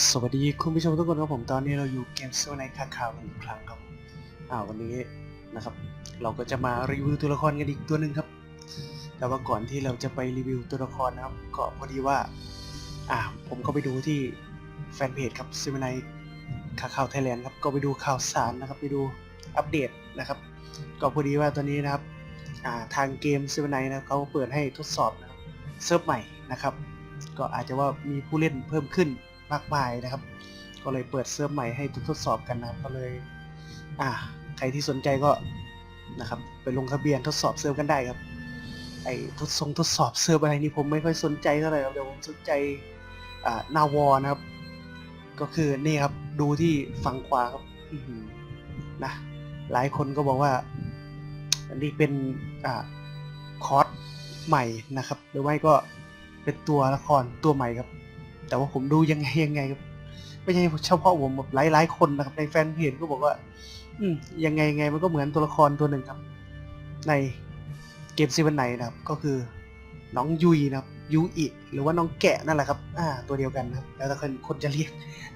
สวัสดีคุณผู้ชมทุกคนครับผมตอนนี้เราอยู่เกมโซนในข่าวข่าวอีกครั้งครับอ่าวันนี้นะครับ เราก็จะมารีวิวตัวละครกันอีกตัวหนึ่งครับ แต่ว่าก่อนที่เราจะไปรีวิวตัวละครนะครับ ก็พอดีว่า อ่า ผมก็ไปดูที่แฟนเพจครับซีมไนข่าวข่าวไทยแลนด์ครับก็ไปดูข่าวสารนะครับ ไปดูอัปเดตนะครับ ก็พอดีว่าตอนนี้นะครับ อ่าทางเกมซีมไนนะเขาเปิดให้ทดสอบนะครับเซิร์ฟใหม่นะครับ ก็อาจจะว่ามีผู้เล่นเพิ่มขึ้น มากมายนะครับ ก็เลยเปิดเซิร์ฟใหม่ให้ทดสอบกันนะครับ ก็เลย อ่า ใครที่สนใจก็นะครับ ไปลงทะเบียนทดสอบเซิร์ฟกันได้ครับ ไอ้ทดทรงทดสอบเซิร์ฟอะไรนี่ผมไม่ค่อยสนใจเท่าไหร่ครับเดี๋ยวผมสนใจอ่านาวอนะครับ ก็คือนี่ครับดูที่ฝั่งขวาครับนะหลายคนก็บอกว่าอันนี้เป็นอ่าคอร์สใหม่นะครับ หรือไม่ก็เป็นตัวละครตัวใหม่ครับ แต่ว่าผมดูยังไงยังไงครับไม่ใช่เฉพาะผมแบบหลายๆคนนะครับในแฟนเพจก็บอกว่า อืมยังไงยังไงมันก็เหมือนตัวละครตัวหนึ่งครับ ในเกมซีวันไหนนะครับ ก็คือ น้องยุยนะครับยูอิหรือว่าน้องแกะนั่นแหละครับ อ่า ตัวเดียวกันนะครับแล้วแต่คนคนจะเรียก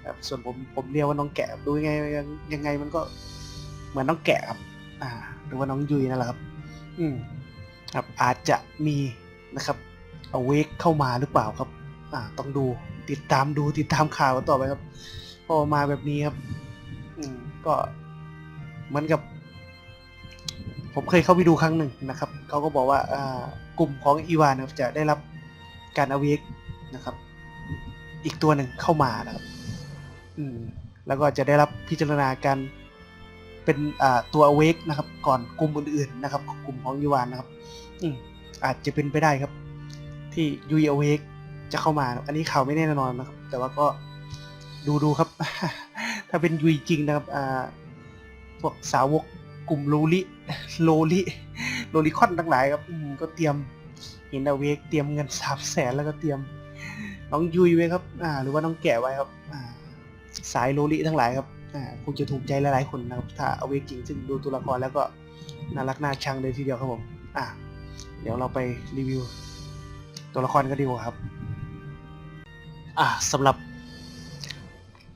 ครับส่วนผมผมเรียกว่าน้องแกะดูยังไงยังยังไงมันก็เหมือนน้องแกะครับ อ่า หรือว่าน้องยุยนั่นแหละครับ อืมครับอาจจะมีนะครับ เอาเวกเข้ามาหรือเปล่าครับ อ่า ต้องดู ติดตามดูติดตามข่าวกันต่อไปครับ พอมาแบบนี้ครับ อืมก็เหมือนกับ ผมเคยเข้าไปดูครั้งหนึ่งนะครับเขาก็บอกว่าอ่ากลุ่มของอีวานครับจะได้รับการอเวกนะครับ อีกตัวหนึ่งเข้ามานะครับ อืม แล้วก็จะได้รับพิจารณาการเป็นอ่าตัว awake นะครับ ก่อนกลุ่มอื่นๆนะครับของกลุ่มของยูวานนะครับ อืมอาจจะเป็นไปได้ครับ ที่ยู awake จะเข้ามา อันนี้ข่าวไม่แน่นอนนะครับ แต่ว่าก็ดูดูครับ ถ้าเป็นยูจริงนะครับอ่าพวกสาวกกลุ่มโลลิโลลิโลลิคอนทั้งหลายครับก็เตรียมเห็น awake เตรียมเงินสามแสนแล้วก็เตรียม น้องยุยไว้ครับ อ่า หรือว่าน้องแกะไว้ครับ อ่า สายโลลิทั้งหลายครับ อ่าคงจะถูกใจหลายๆคนนะครับ ถ้าเอาเวกจริงซึ่งดูตัวละครแล้วก็น่ารักน่าชังเลยทีเดียวครับผม อ่าเดี๋ยวเราไปรีวิวตัวละครกันดีกว่าครับ อ่าสำหรับ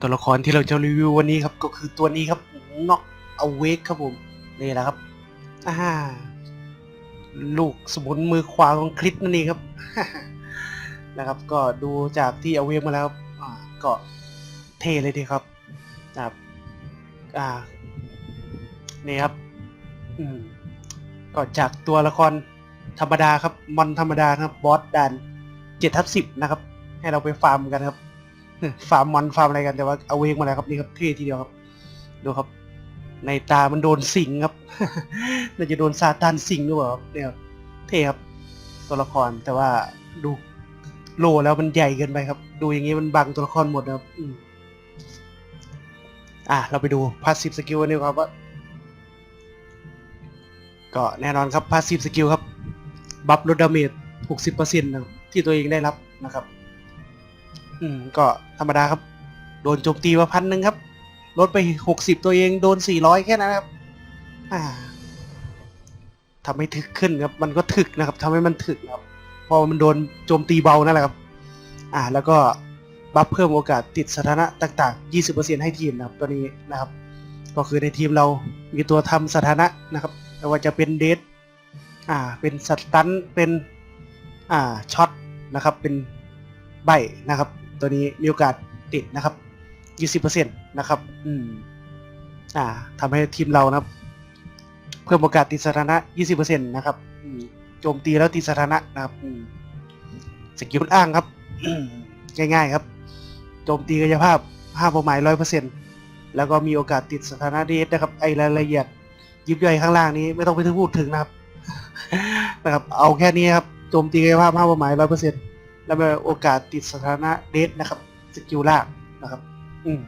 ตัวละครที่เราจะรีวิววันนี้ครับ ก็คือตัวนี้ครับน็อกเอาเวกครับผมนี่แหละครับอ่าลูกสมุนมือขวาของคริสนั่นเองครับนะครับ ก็ดูจากที่เอาเวกมาแล้วครับอ่าก็เท่เลยทีครับครับอ่านี่ครับอืมก็จากตัวละครธรรมดาครับมอนธรรมดาครับบอสดันเจ็ดทับสิบนะครับ ให้เราไปฟาร์มกันครับฟาร์มมอนฟาร์มอะไรกันแต่ว่าเอาเวกมาแล้วครับนี่ครับเท่ทีเดียวครับ ดูครับ ในตามันโดนสิงครับน่าจะโดนซาตานสิงหรือเปล่าครับเนี่ยครับเท่ครับตัวละครแต่ว่าดูโลแล้วมันใหญ่เกินไปครับ ดูอย่างนี้มันบังตัวละครหมดนะครับอืมอะเราไปดูพาสซีฟสกิลนี่ครับว่าก็แน่นอนครับพาสซีฟสกิลครับ บัฟลดดาเมจ60%นะครับที่ตัวเองได้รับนะครับ อืมก็ธรรมดาครับ โดนโจมตีมาพันหนึ่งครับ ลดไป60ตัวเองโดน400แค่นั้นครับ อ่าทำให้ถึกขึ้นครับ มันก็ถึกนะครับทำให้มันถึกนะครับ พอมันโดนโจมตีเบานั่นแหละครับ อ่า แล้วก็บัฟเพิ่มโอกาสติดสถานะต่างๆ 20%ให้ทีมนะครับตัวนี้นะครับ ก็คือในทีมเรามีตัวทำสถานะนะครับไม่ว่าจะเป็นเดทอ่า เป็นสตันเป็น อ่า ช็อตนะครับ เป็นใบนะครับ ตัวนี้มีโอกาสติดนะครับ20%นะครับ อืม อ่าทำให้ทีมเรานะครับ เพิ่มโอกาสติดสถานะ20%นะครับอืมโจมตีแล้วติดสถานะนะครับอืมสกิลอ้างครับง่ายๆครับ โจมตีกายภาพห้าเป้าหมายร้อยเปอร์เซ็นต์แล้วก็มีโอกาสติดสถานะเดสนะครับ ไอรายละเอียด ยิบย่อยข้างล่างนี้ไม่ต้องไปถึงพูดถึงนะครับ นะครับ เอาแค่นี้ครับ โจมตีกายภาพห้าเป้าหมายร้อยเปอร์เซ็นต์ แล้วมีโอกาสติดสถานะเดสนะครับสกิลล่างนะครับ อืม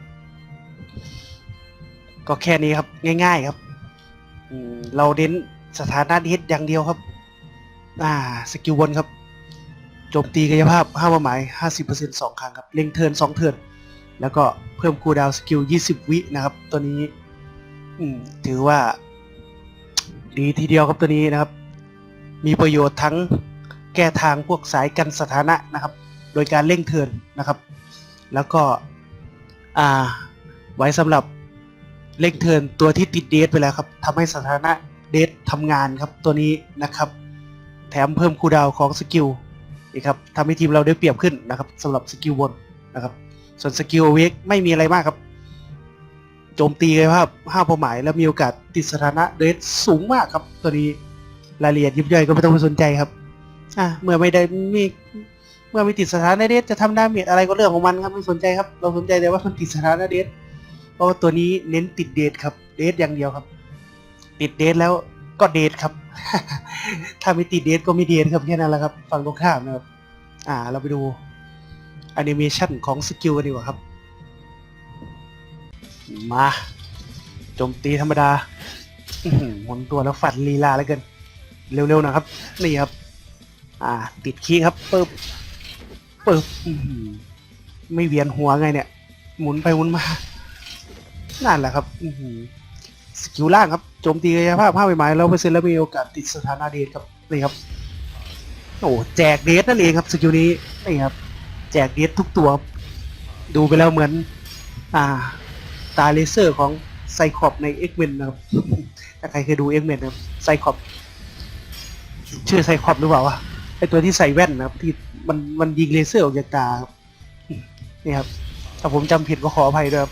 ก็แค่นี้ครับ ง่าย ๆครับ อืมเราเน้นสถานะเดสอย่างเดียวครับ อ่า สกิลบนครับโจมตีกายภาพ5เป้าหมาย50%สองครั้งครับเล็งเทิร์น2เทิร์นแล้วก็เพิ่มคูลดาวน์สกิล20วินะครับ ตัวนี้ อืมถือว่า ดีทีเดียวครับตัวนี้นะครับ มีประโยชน์ทั้ง แก้ทางพวกสายกันสถานะนะครับ โดยการเร่งเทินนะครับ แล้วก็ไว้สำหรับเร่งเทินตัวที่ติดเดทไปแล้วครับทำให้สถานะเดททำงานครับตัวนี้นะครับ แถมเพิ่มคูดาวของสกิลอีกครับทำให้ทีมเราได้เปรียบขึ้นนะครับสำหรับสกิลบนนะครับส่วนสกิลเวกไม่มีอะไรมากครับ โจมตีเลยครับห้าเป้าหมาย แล้วมีโอกาสติดสถานะเดทสูงมากครับ ตัวนี้รายละเอียดยิบย่อยก็ไม่ต้องไปสนใจครับ อะเมื่อไม่ได้มีเมื่อไม่ติดสถานะเดทจะทำดาเมจอะไรก็เรื่องของมันครับไม่สนใจครับ เราสนใจแต่ว่ามันติดสถานะเดทเพราะว่าตัวนี้เน้นติดเดทครับเดทอย่างเดียวครับ ติดเดทแล้วก็เดทครับ ถ้าไม่ติดเดทก็ไม่เดทครับแค่นั้นแหละครับฝั่งตรงข้ามนะครับ อ่า เราไปดูแอนิเมชันของสกิลกันดีกว่าครับ มาโจมตีธรรมดาหมุนตัวแล้วฝัดลีลาแล้วเกินเร็วๆนะครับ นี่ครับ อ่า ติดคีย์ครับปึ๊บปึ๊บไม่เวียนหัวไงเนี่ย หมุนไปหมุนมา นั่นแหละครับสกิลล่างครับโจมตีกายภาพภาพใหม่ๆแล้วเปอร์เซ็นต์แล้วมีโอกาสติดสถานะเดทครับนี่ครับโอ้แจกเดทนั่นเองครับสกิลนี้นี่ครับ แจกเดททุกตัว ดูไปแล้วเหมือน อ่า ตาเลเซอร์ของไซคอปใน X-Men นนะครับถ้าใครเคยดู X-Men นะครับไซคอปชื่อไซคอปหรือเปล่าวะ ไอตัวที่ใส่แว่นนะครับที่มันมันยิงเลเซอร์ออกจากตาครับนี่ครับถ้าผมจำผิดก็ขออภัยด้วยครับ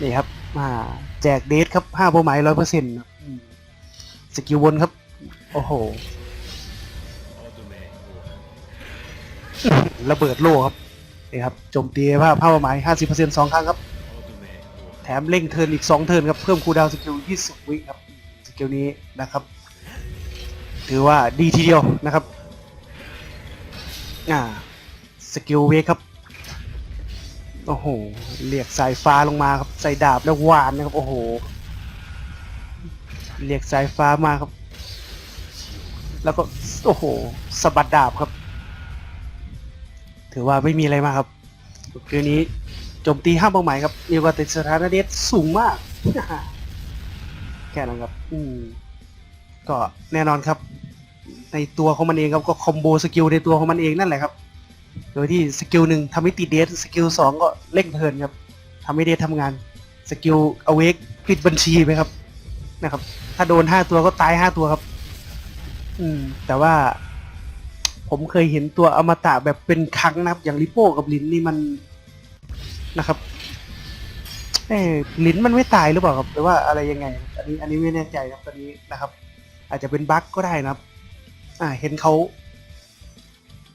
นี่ครับมาแจกเดทครับห้าเป้าหมายร้อยเปอร์เซ็นต์สกิลวนครับ โอ้โหระเบิดโล่ครับนี่ครับโจมตีภาพเป้าหมายห้าสิบเปอร์เซ็นต์สองครั้งครับ แถมเร่งเทินอีก2เทินครับ เพิ่มคูดาวสกิล20วิครับ สกิลนี้นะครับ ถือว่าดีทีเดียวนะครับอ่าสกิลเวกครับ โอ้โหเรียกสายฟ้าลงมาครับใส่ดาบแล้วหวานนะครับโอ้โหเรียกสายฟ้ามาครับ แล้วก็โอ้โหสะบัดดาบครับ ถือว่าไม่มีอะไรมากครับสกิลนี้โจมตีห้ามเป้าหมายครับมีโอกาติดสถานะเดทสูงมากแค่นั้นครับ อืม ก็แน่นอนครับ ในตัวของมันเองครับก็คอมโบสกิลในตัวของมันเองนั่นแหละครับ โดยที่สกิลหนึ่งทำให้ติดเดทสกิลสองก็เร่งเทินครับทำให้เดททำงานสกิลอเวกปิดบัญชีไปครับนะครับ ถ้าโดนห้าตัวก็ตายห้าตัวครับ อืม แต่ว่า ผมเคยเห็นตัวอมตะแบบเป็นครั้งนะครับ อย่างลิโป้กับลินนี่มันนะครับเอ้ลิ้นมันไม่ตายหรือเปล่าครับหรือว่าอะไรยังไง อันนี้อันนี้ไม่แน่ใจครับตอนนี้นะครับ อาจจะเป็นบั๊กก็ได้นะครับ อ่าเห็นเขา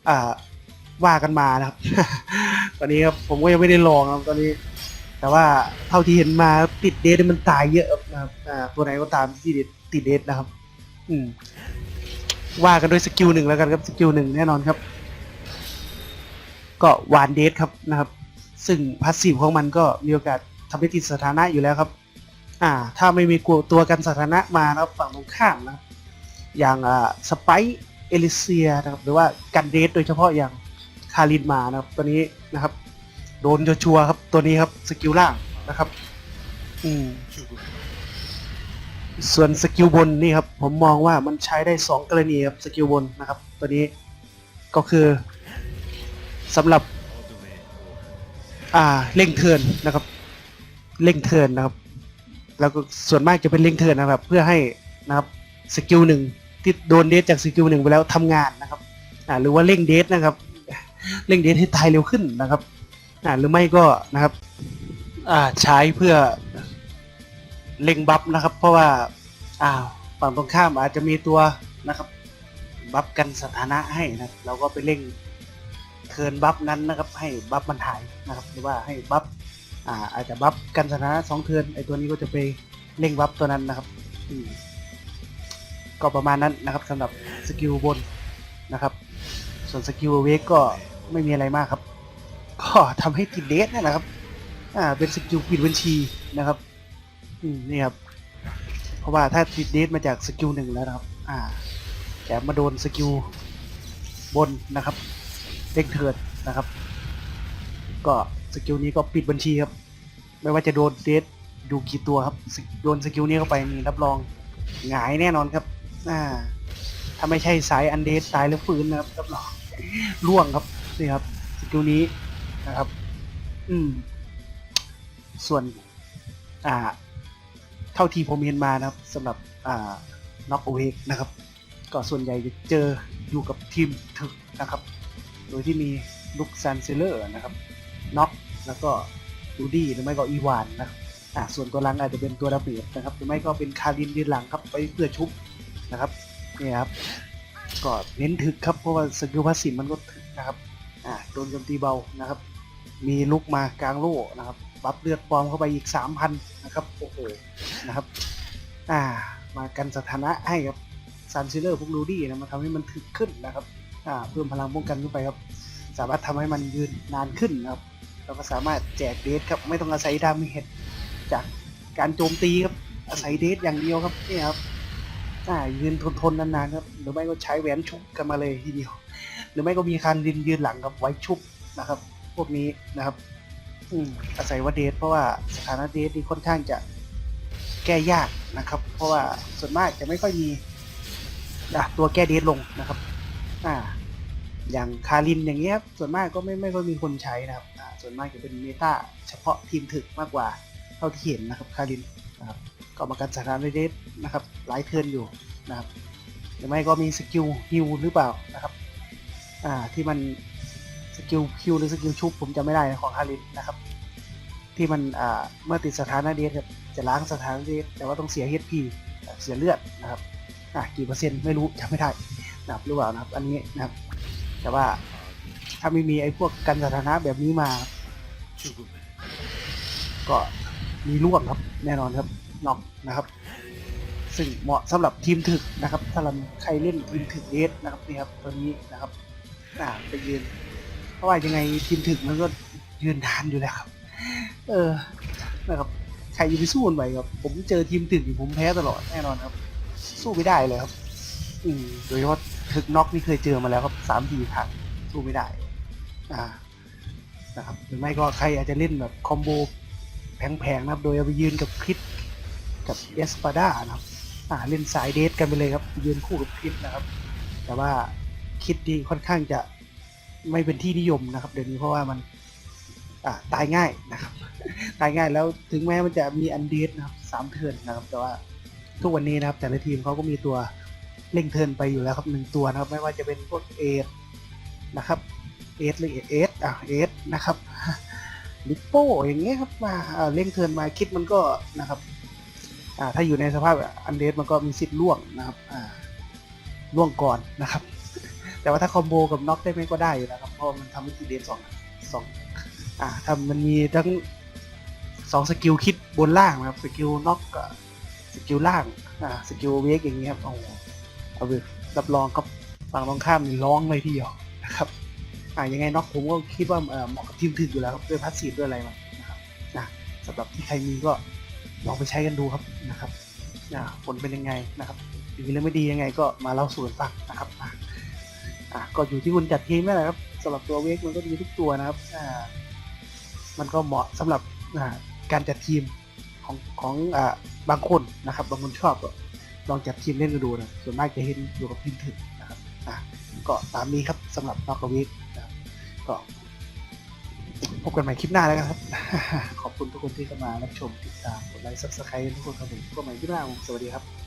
อ่าว่ากันมานะครับ ตอนนี้ครับผมก็ยังไม่ได้ลองครับตอนนี้ แต่ว่าเท่าที่เห็นมาติดเดทมันตายเยอะนะครับอ่าตัวไหนก็ตามที่ติดเดทนะครับ อืม ว่ากันด้วยสกิลหนึ่งแล้วกันครับสกิลหนึ่งแน่นอนครับ ก็วานเดทครับนะครับ ซึ่งพาสซีฟของมันก็มีโอกาสทำให้ติดสถานะอยู่แล้วครับ อ่า ถ้าไม่มีกลัวตัวกันสถานะมานะครับฝั่งตรงข้ามนะครับ อย่างสไปเอลิเซียนะครับหรือว่ากันเดทโดยเฉพาะอย่างคารินมานะครับตัวนี้นะครับ โดนชัวร์ๆครับตัวนี้ครับสกิลล่างนะครับอืมส่วนสกิลบนนี่ครับผมมองว่ามันใช้ได้สองกรณีครับสกิลบนนะครับ ตัวนี้ก็คือสำหรับ อ่าเร่งเทินนะครับเร่งเทินนะครับ แล้วก็ส่วนมากจะเป็นเร่งเทินนะครับ เพื่อให้นะครับ สกิลหนึ่งที่โดนเดทจากสกิลหนึ่งไปแล้วทำงานนะครับอ่าหรือว่าเร่งเดทนะครับเร่งเดทให้ตายเร็วขึ้นนะครับอ่าหรือไม่ก็นะครับอ่าใช้เพื่อเร่งบัฟนะครับ เพราะว่าอ่าฝั่งตรงข้ามอาจจะมีตัวนะครับบัฟกันสถานะให้นะเราก็ไปเร่งเทินบัฟนั้นนะครับ ให้บัฟมันหายนะครับ หรือว่าให้บัฟอ่าอาจจะบัฟกันสถานะสองเทินไอตัวนี้ก็จะไปเร่งบัฟตัวนั้นนะครับอืม ก็ประมาณนั้นนะครับสำหรับสกิลบนนะครับ ส่วนสกิลเวกก็ไม่มีอะไรมากครับ ก็ทำให้ติดเลสนั่นแหละครับ อ่า เป็นสกิลปิดบัญชีนะครับ อืม นี่ครับ เพราะว่าถ้าติดเดสมาจากสกิลหนึ่งแล้วนะครับ อ่า แต่มาโดนสกิลบนนะครับเด้งเทิร์นนะครับ ก็สกิลนี้ก็ปิดบัญชีครับ ไม่ว่าจะโดนเดทดูกี่ตัวครับ โดนสกิลนี้เข้าไปนี่รับรองหงายแน่นอนครับ อ่าถ้าไม่ใช่สายอันเดทตายแล้วฟื้นนะครับรับรองล่วงครับนี่ครับสกิลนี้นะครับ อืม ส่วน อ่า เท่าที่ผมเห็นมานะครับสำหรับ อ่าน็อกโอเวกนะครับ ก็ส่วนใหญ่จะเจออยู่กับทีมถึกนะครับ โดยที่มีลุกซันเซเลอร์นะครับน็อกแล้วก็ดูดี้หรือไม่ก็อีวานนะครับอ่าส่วนตัวหลังอาจจะเป็นตัวระเบียบนะครับ หรือไม่ก็เป็นคารินยืนหลังครับ ไปเพื่อชุบ นะครับนี่ครับก็เน้นถึกครับเพราะว่าสกิลพาสซีฟมันก็ถึกนะครับอ่าโดนโจมตีเบานะครับ มีลุกมากลางโล่นะครับบัฟเลือดปลอมเข้าไปอีก 3,000 นะครับโอ้โหนะครับ อ่า มากันสถานะให้ครับซันซิลเลอร์พวกลูดี้นะมาทำให้มันถึกขึ้นนะครับอ่าเพิ่มพลังป้องกันขึ้นไปครับ สามารถทำให้มันยืนนานขึ้นนะครับเราก็สามารถแจกเดทครับไม่ต้องอาศัยดาเมจจากการโจมตีครับอาศัยเดทอย่างเดียวครับนี่ครับ อ่ายืนทนทนๆนานๆครับหรือไม่ก็ใช้แหวนชุบกันมาเลยทีเดียว หรือไม่ก็มีคันดินยืนหลังกับไว้ชุบนะครับ พวกนี้นะครับ อืมอาศัยว่าเดทเพราะว่าสถานะเดทนี่ค่อนข้างจะแก้ยากนะครับ เพราะว่าส่วนมากจะไม่ค่อยมีอะตัวแก้เดทลงนะครับ อ่า อย่างคารินอย่างเงี้ยครับส่วนมากก็ไม่ไม่ค่อยมีคนใช้นะครับอ่าส่วนมากจะเป็นเมตาเฉพาะทีมถึกมากกว่าเท่าที่เห็นนะครับคารินนะครับ ก็มากันสถานะเดทนะครับ หลายเทิร์นอยู่นะครับหรือไม่ก็มีสกิลฮิวหรือเปล่านะครับ อ่าที่มันสกิลคิวหรือสกิลชุบผมจำไม่ได้ของฮารินนะครับ ที่มันอ่าเมื่อติดสถานะเดทครับจะล้างสถานะเดทแต่ว่าต้องเสีย HP เสียเลือดนะครับอ่ากี่เปอร์เซ็นต์ไม่รู้จำไม่ได้นะครับหรือเปล่านะครับอันนี้นะครับ แต่ว่าถ้าไม่มีไอ้พวกกันสถานะแบบนี้มา ก็มีร่วงครับแน่นอนครับ น็อกนะครับ ซึ่งเหมาะสำหรับทีมถึกนะครับถ้าเราใครเล่นทีมถึกเอสนะครับนี่ครับตัวนี้นะครับอ่าไปยืนเพราะว่ายังไงทีมถึกมันก็ยืนทานอยู่แล้วครับ เออนะครับใครจะไปสู้มันไหวครับ ผมเจอทีมถึกผมแพ้ตลอดแน่นอนครับ สู้ไม่ได้เลยครับ อืมโดยเฉพาะถึกน็อกนี่เคยเจอมาแล้วครับสามทีครั้งสู้ไม่ได้ อ่านะครับหรือไม่ก็ใครอาจจะเล่นแบบคอมโบแพงๆนะครับ โดยเอาไปยืนกับคริส กับเอสปาด้านะครับอ่าเล่นสายเดทกันไปเลยครับยืนคู่กับคริสนะครับ แต่ว่าคริสดีค่อนข้างจะไม่เป็นที่นิยมนะครับ เดี๋ยวนี้เพราะว่ามันอ่าตายง่ายนะครับ ตายง่ายแล้วถึงแม้มันจะมีอันเดทนะครับสามเทิร์นนะครับ แต่ว่าทุกวันนี้นะครับ แต่ละทีมเขาก็มีตัวเล่งเทิร์นไปอยู่แล้วครับหนึ่งตัวนะครับ ไม่ว่าจะเป็นพวกเอทนะครับเอสหรือเอสอะเอสนะครับลิปโป้อย่างเงี้ยครับมาเล่งเทิร์นมาคิดมันก็นะครับ ถ้าอยู่ในสภาพอันเดสมันก็มีสิทธิ์ล่วงนะครับล่วงก่อนนะครับ แต่ว่าถ้าคอมโบกับน็อกได้ไหมก็ได้อยู่นะครับเพราะมันทำให้ทีเดสสองสองอ่าถ้ามันมีทั้งสองสกิลคิดบนล่างนะครับสกิลน็อกกับสกิลล่างอ่าสกิลเวกอย่างเงี้ยครับโอ้โหเอาไปรับรองกับฝั่งตรงข้ามนี่ร้องเลยทีเดียวนะครับอ่ายังไงน็อกผมก็คิดว่าเหมาะกับทีมถึกอยู่แล้วด้วยพัสซีฟด้วยอะไรมันนะครับนะสำหรับที่ใครมีก็ ลองไปใช้กันดูครับนะครับผลเป็นยังไงนะครับดีหรือไม่ดียังไงก็มาเล่าสู่กันฟังนะครับอะก็อยู่ที่คุณจัดทีมนั่นแหละครับสำหรับตัวเวกมันก็ดีทุกตัวนะครับอ่ามันก็เหมาะสำหรับอ่าการจัดทีมของของอ่าบางคนนะครับ บางคนชอบก็ลองจัดทีมเล่นกันดูนะส่วนมากจะเห็นอยู่กับทีมถึงนะครับอะก็ตามนี้ครับสำหรับนอกเวกนะครับก็ พบกันใหม่คลิปหน้าแล้วกันครับ ขอบคุณทุกคนที่เข้ามารับชมติดตามกดไลค์ซับสไครต์ทุกคนครับผมพบกันใหม่คลิปหน้าผมสวัสดีครับ